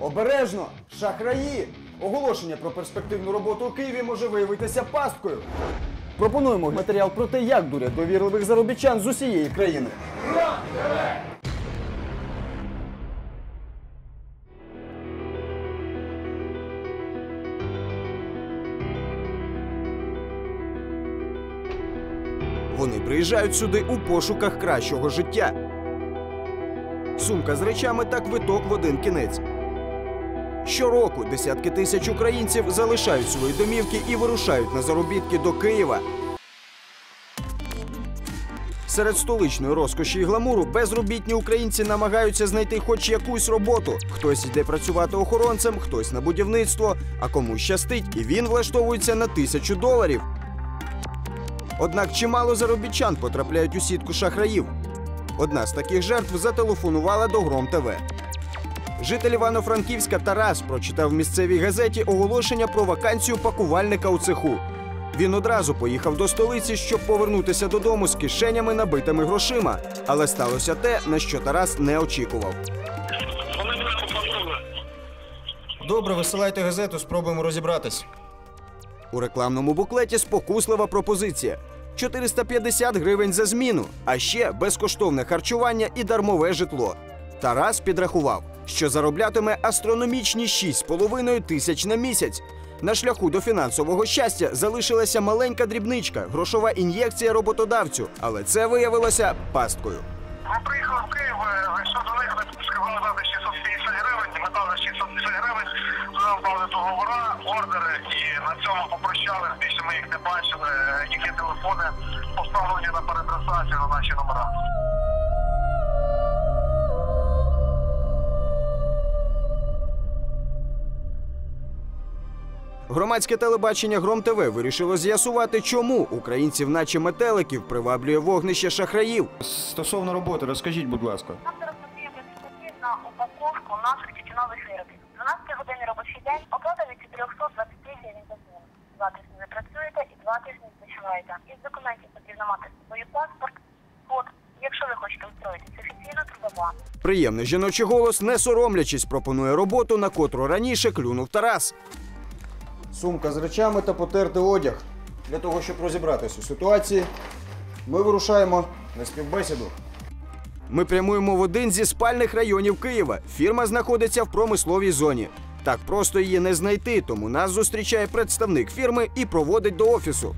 Обережно! Шахраї! Оголошення про перспективну роботу у Києві може виявитися пасткою. Пропонуємо матеріал про те, як дурять довірливих заробітчан з усієї країни. Вони приїжджають сюди у пошуках кращого життя. Сумка з речами та квиток в один кінець. Щороку десятки тисяч українців залишають свої домівки і вирушають на заробітки до Києва. Серед столичної розкоші і гламуру безробітні українці намагаються знайти хоч якусь роботу. Хтось йде працювати охоронцем, хтось на будівництво, а комусь щастить, і він влаштовується на тисячу доларів. Однак чимало заробітчан потрапляють у сітку шахраїв. Одна з таких жертв зателефонувала до Гром ТВ. Житель Івано-Франківська Тарас прочитав в місцевій газеті оголошення про вакансію пакувальника у цеху. Він одразу поїхав до столиці, щоб повернутися додому з кишенями, набитими грошима. Але сталося те, на що Тарас не очікував. Добре, висилайте газету, спробуємо розібратись. У рекламному буклеті спокуслива пропозиція: 450 гривень за зміну, а ще безкоштовне харчування і дармове житло. Тарас підрахував, що зароблятиме астрономічні 6,5 тисяч на місяць. На шляху до фінансового щастя залишилася маленька дрібничка, грошова ін'єкція роботодавцю, але це виявилося пасткою. Ми приїхали в Київ, е, що до них ми сказали дати 650 гривень, ми дали 650 гривень, нам дали договора, ордери, і на цьому попрощали, більше ми їх не бачили, Е, їхні телефони поставлені на переадресацію на наші номера. Громадське телебачення Гром ТВ вирішило з'ясувати, чому українців, наче метеликів, приваблює вогнище шахраїв. Стосовно роботи, розкажіть, будь ласка. Нам зараз спеціаліст на упаковку наших тютюнових виробів. 12 годин робочий день, оплата від 420 гривень за зміну. Два тижні не працюєте і два тижні відпочиваєте. Із документів потрібно мати з собою паспорт, код. Якщо ви хочете устроїтися офіційно, трудова. Приємний жіночий голос, не соромлячись, пропонує роботу, на котру раніше клюнув Тарас. Сумка з речами та потертий одяг. Для того, щоб розібратися у ситуації, ми вирушаємо на співбесіду. Ми прямуємо в один зі спальних районів Києва. Фірма знаходиться в промисловій зоні. Так просто її не знайти, тому нас зустрічає представник фірми і проводить до офісу.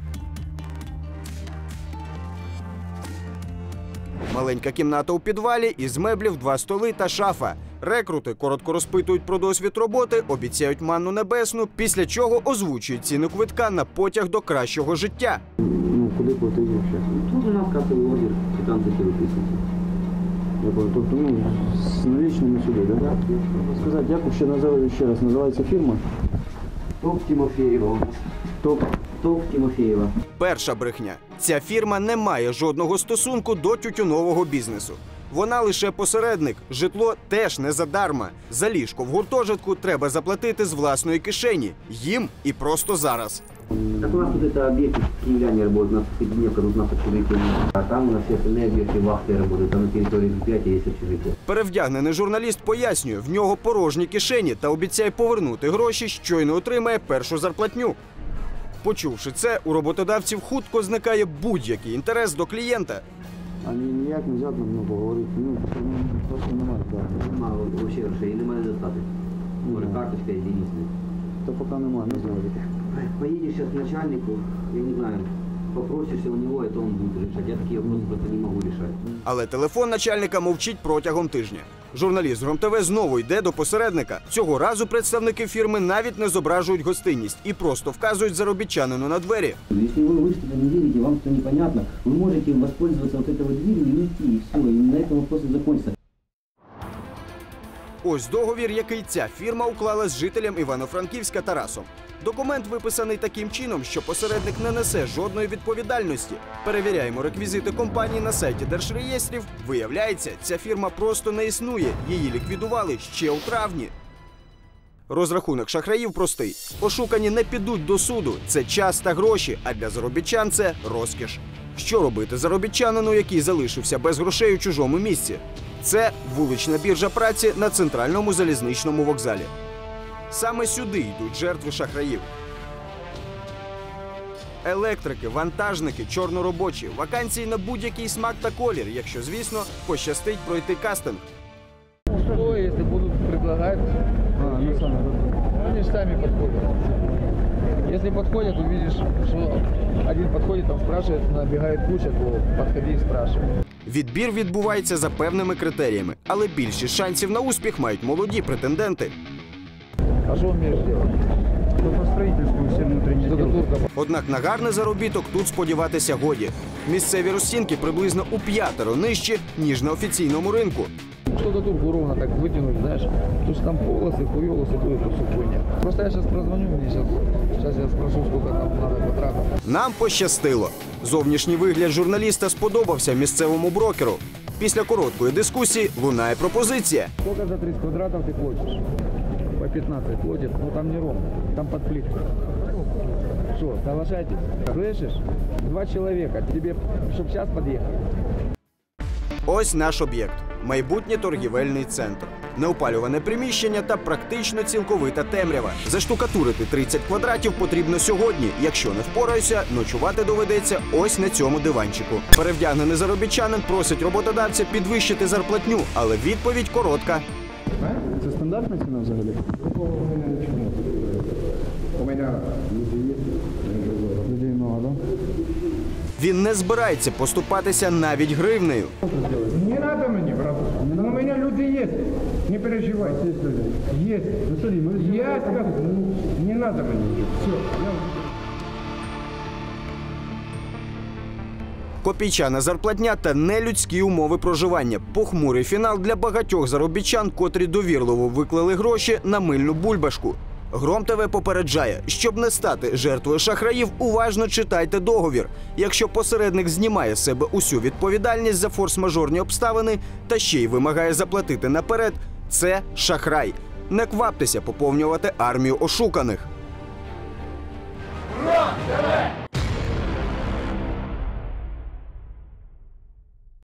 Маленька кімната у підвалі із меблів два столи та шафа. Рекрути коротко розпитують про досвід роботи, обіцяють манну небесну, після чого озвучують ціну квитка на потяг до кращого життя. Ну, куди платити взагалі? Тут у нас касовий лагерь, квитанції виписуються. Тобто, ну, з налічними сюди, так? Да? Сказати, як ще називають ще раз, називається фірма? ТОП Тимофеєва. Топ. ТОП Тимофеєва. Перша брехня: ця фірма не має жодного стосунку до тютюнового бізнесу. Вона лише посередник. Житло теж не задарма. За ліжко в гуртожитку треба заплатити з власної кишені. Їм і просто зараз. Так у нас тут это объекты, киевляне работают, у нас пятидневка, тут у нас общежитие. А там у нас все остальные объекты, вахты работают, там на территории предприятия есть общежитие. Перевдягнений журналіст пояснює, в нього порожні кишені та обіцяє повернути гроші, щойно отримає першу зарплатню. Почувши це, у роботодавців хутко зникає будь-який інтерес до клієнта. А ні, ніяк не взяти, ну, поговорити. Ну, ну, просто немає, так. Нема взагалі грошей, немає достаток. Може, карточка є То Та поки немає, не знаю. Поедешь сейчас к начальнику, я не знаю, попросишься у него, это он будет решать. Я такие вопросы просто не могу решать. Але телефон начальника мовчить протягом тижня. Журналіст ГромТВ знову йде до посередника. Цього разу представники фірми навіть не зображують гостинність і просто вказують заробітчанину на двері. Если вы, вы что-то не верите, вам что непонятно, вы можете воспользоваться вот этой вот дверью и уйти, и все, и на этом вопрос и закончится. Ось договір, який ця фірма уклала з жителем Івано-Франківська Тарасом. Документ виписаний таким чином, що посередник не несе жодної відповідальності. Перевіряємо реквізити компанії на сайті держреєстрів. Виявляється, ця фірма просто не існує. Її ліквідували ще у травні. Розрахунок шахраїв простий: ошукані не підуть до суду. Це час та гроші, а для заробітчан це розкіш. Що робити заробітчанину, який залишився без грошей у чужому місці? Це вулична біржа праці на центральному залізничному вокзалі. Саме сюди йдуть жертви шахраїв. Електрики, вантажники, чорноробочі, вакансії на будь-який смак та колір, якщо, звісно, пощастить пройти кастинг. Что, если будут предлагать, А, ну саме. они же сами подходят. Если подходят, увидишь, что один подходит, там спрашивает, набегает куча, то подходи и спрашивай. Відбір відбувається за певними критеріями, але більшість шансів на успіх мають молоді претенденти. А что умеешь делать? То по строительству все внутренние дела. Штукатурка. Однак на гарний заробіток тут сподіватися годі. Місцеві розцінки приблизно у п'ятеро нижчі, ніж на офіційному ринку. Штукатурку ровно так вытянуть, знаешь. Тут же там полосы, хуёлосы, то это все хуйня. Просто я сейчас прозвоню, мне сейчас, сейчас я спрошу, сколько там надо квадратов. Нам пощастило. Зовнішній вигляд журналіста сподобався місцевому брокеру. Після короткої дискусії лунає пропозиція. Сколько за 30 квадратов ты платишь? По 15 платит, но там не ровно, там под плиткой. Что, соглашайтесь? Слышишь? Два человека, тебе, чтобы сейчас подъехать. Ось наш об'єкт майбутній торгівельний центр. Неопалюване приміщення та практично цілковита темрява. Заштукатурити 30 квадратів потрібно сьогодні. Якщо не впораюся, ночувати доведеться ось на цьому диванчику. Перевдягнений заробітчанин просить роботодавця підвищити зарплатню, але відповідь коротка. Стандартна ціна взагалі? Людей много. Він не збирається поступатися навіть гривнею. Не треба мені, брат. У мене люди є. Не переживайте. Є. люди. Есть. Я сказал, не треба мені. Все. Копійчана зарплатня та нелюдські умови проживання. Похмурий фінал для багатьох заробітчан, котрі довірливо виклали гроші на мильну бульбашку. Гром ТВ попереджає, щоб не стати жертвою шахраїв, уважно читайте договір. Якщо посередник знімає з себе усю відповідальність за форс-мажорні обставини та ще й вимагає заплатити наперед, це шахрай. Не кваптеся поповнювати армію ошуканих.